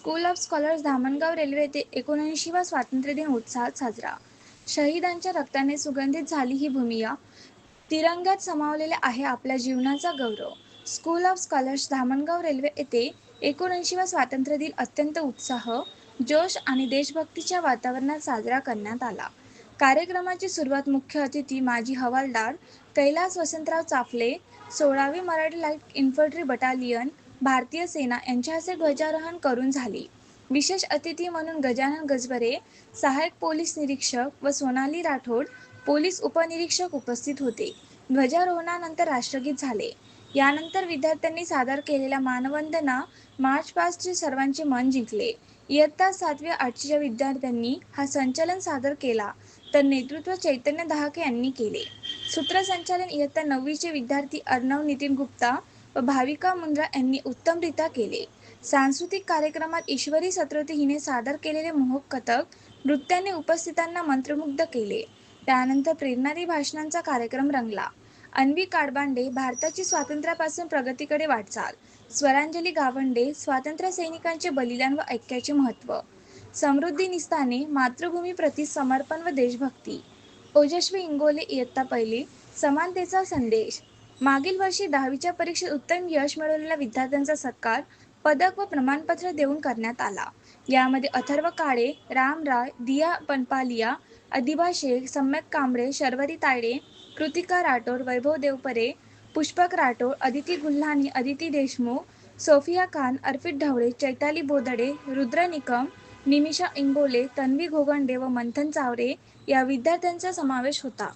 School of scholars Dhamangaon railway येथे एकोणऐंशीवा स्वातंत्र्य दिन उत्साहात साजरा. शहिदांच्या रक्ताने सुगंधित झाली ही भूमिया. तिरंग्यात समावलेले आहे आपल्या जीवनाचा गौरव. School of scholars Dhamangaon railway येथे एकोणऐंशीवा स्वातंत्र्य दिन अत्यंत उत्साह जोश आणि देशभक्तीच्या वातावरणात साजरा करण्यात आला. कार्यक्रमाची सुरुवात मुख्य अतिथी माजी हवालदार कैलास वसंतराव चाफले सोळावी मराठी लाइट इन्फंट्री बटालियन भारतीय सेना यांच्या हस्ते ध्वजारोहण करून झाली. विशेष अतिथी म्हणून गजानन गजबरे सहाय्यक पोलीस निरीक्षक व सोनाली राठोड पोलीस उपनिरीक्षक उपस्थित होते. ध्वजारोहणानंतर राष्ट्रगीत झाले. यानंतर विद्यार्थ्यांनी सादर केलेल्या मानवंदना मार्च पासचे सर्वांचे मन जिंकले. इयत्ता सातव्या आठच्या विद्यार्थ्यांनी हा संचलन सादर केला. तर नेतृत्व चैतन्य दहाके यांनी केले. सूत्रसंचालन इयत्ता नववीचे विद्यार्थी अर्णव नितीन गुप्ता व भाविका मुंद्रा यांनी उत्तमरित्या केले. सांस्कृतिक कार्यक्रमात ईश्वरी सत्रती हिने सादर केलेले मोहक कथक नृत्याने उपस्थितांना मंत्रमुग्ध केले. त्यानंतर प्रेरणादी भाषणांचा कार्यक्रम रंगला. अन्वी काडबांडे भारताची स्वातंत्र्यापासून प्रगतीकडे वाटचाल. स्वरांजली गावंडे स्वातंत्र्य सैनिकांचे बलिदान व ऐक्याचे महत्त्व. समृद्धी निस्ताने मातृभूमी प्रति समर्पण व देशभक्ती. ओजस्वी इंगोले इयत्ता पहिली समानतेचा संदेश. मागील वर्षी दहावीच्या परीक्षेत उत्तम यश मिळवलेल्या विद्यार्थ्यांचा सत्कार पदक व प्रमाणपत्र देऊन करण्यात आला. यामध्ये अथर्व काळे राम राय दिया पनपालिया अधिबा शेख सम्यक कांबळे शर्वरी तायडे कृतिका राठोड वैभव देवपरे पुष्पक राठोड अदिती गुल्हानी अदिती देशमुख सोफिया खान अर्पित ढवळे चैताली बोदडे रुद्र निकम निमिषा इंगोले तन्वी घोगंडे व मंथन चावरे या विद्यार्थ्यांचा समावेश होता.